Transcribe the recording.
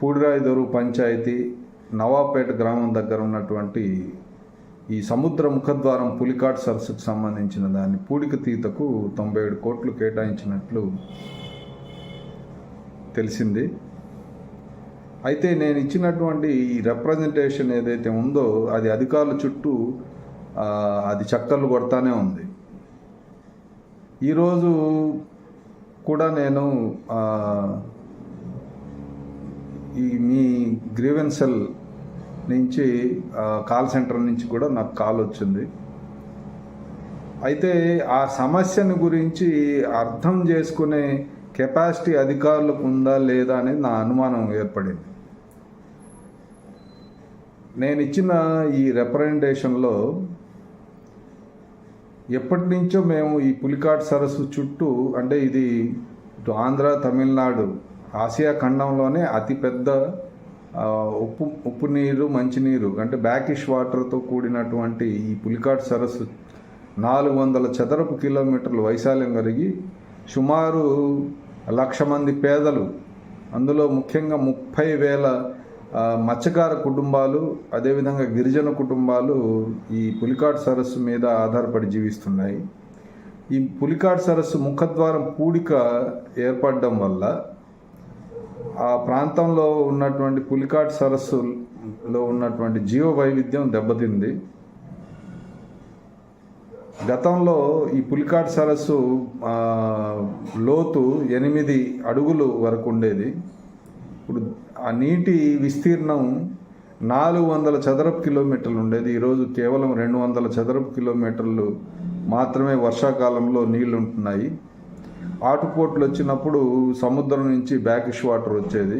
పూడిరాయిదొరు పంచాయతీ నవాపేట గ్రామం దగ్గర ఉన్నటువంటి ఈ సముద్ర ముఖద్వారం పులికాట్ సరస్సుకు సంబంధించిన దాన్ని పూడిక తీతకు తొంభై ఏడు కోట్లు కేటాయించినట్లు తెలిసింది. అయితే నేను ఇచ్చినటువంటి ఈ రిప్రజెంటేషన్ ఏదైతే ఉందో అది అధికారుల చుట్టూ అది చక్కర్లు కొడతానే ఉంది. ఈరోజు కూడా నేను ఈ మీ గ్రీవెన్సెల్ నుంచి కాల్ సెంటర్ నుంచి కూడా నాకు కాల్ వచ్చింది. అయితే ఆ సమస్యను గురించి అర్థం చేసుకునే కెపాసిటీ అధికారులకు ఉందా లేదా అనేది నా అనుమానం ఏర్పడింది. నేను ఇచ్చిన ఈ రిప్రజెంటేషన్లో ఎప్పటి నుంచో మేము ఈ పులికాట్ సరస్సు చుట్టూ అంటే ఇది ఇటు ఆంధ్ర తమిళనాడు ఆసియా ఖండంలోనే అతిపెద్ద ఉప్పు ఉప్పు నీరు మంచినీరు అంటే బ్యాకిష్ వాటర్తో కూడినటువంటి ఈ పులికాట్ సరస్సు నాలుగు వందల చదరపు కిలోమీటర్లు వైశాల్యం కలిగి సుమారు లక్ష మంది పేదలు అందులో ముఖ్యంగా ముప్పై వేల మత్స్యకార కుటుంబాలు అదేవిధంగా గిరిజన కుటుంబాలు ఈ పులికాట్ సరస్సు మీద ఆధారపడి జీవిస్తున్నాయి. ఈ పులికాట్ సరస్సు ముఖద్వారం పూడిక ఏర్పడడం వల్ల ఆ ప్రాంతంలో ఉన్నటువంటి పులికాట్ సరస్సులో ఉన్నటువంటి జీవ వైవిధ్యం దెబ్బతింది. గతంలో ఈ పులికాట్ సరస్సు లోతు ఎనిమిది అడుగులు వరకు ఉండేది. ఇప్పుడు ఆ నీటి విస్తీర్ణం నాలుగు వందల చదరపు కిలోమీటర్లు ఉండేది. ఈరోజు కేవలం రెండు వందల చదరపు కిలోమీటర్లు మాత్రమే వర్షాకాలంలో నీళ్ళు ఉంటున్నాయి ఆటుపోట్లు వచ్చినప్పుడు సముద్రం నుంచి బ్యాకిష్ వాటర్ వచ్చేది.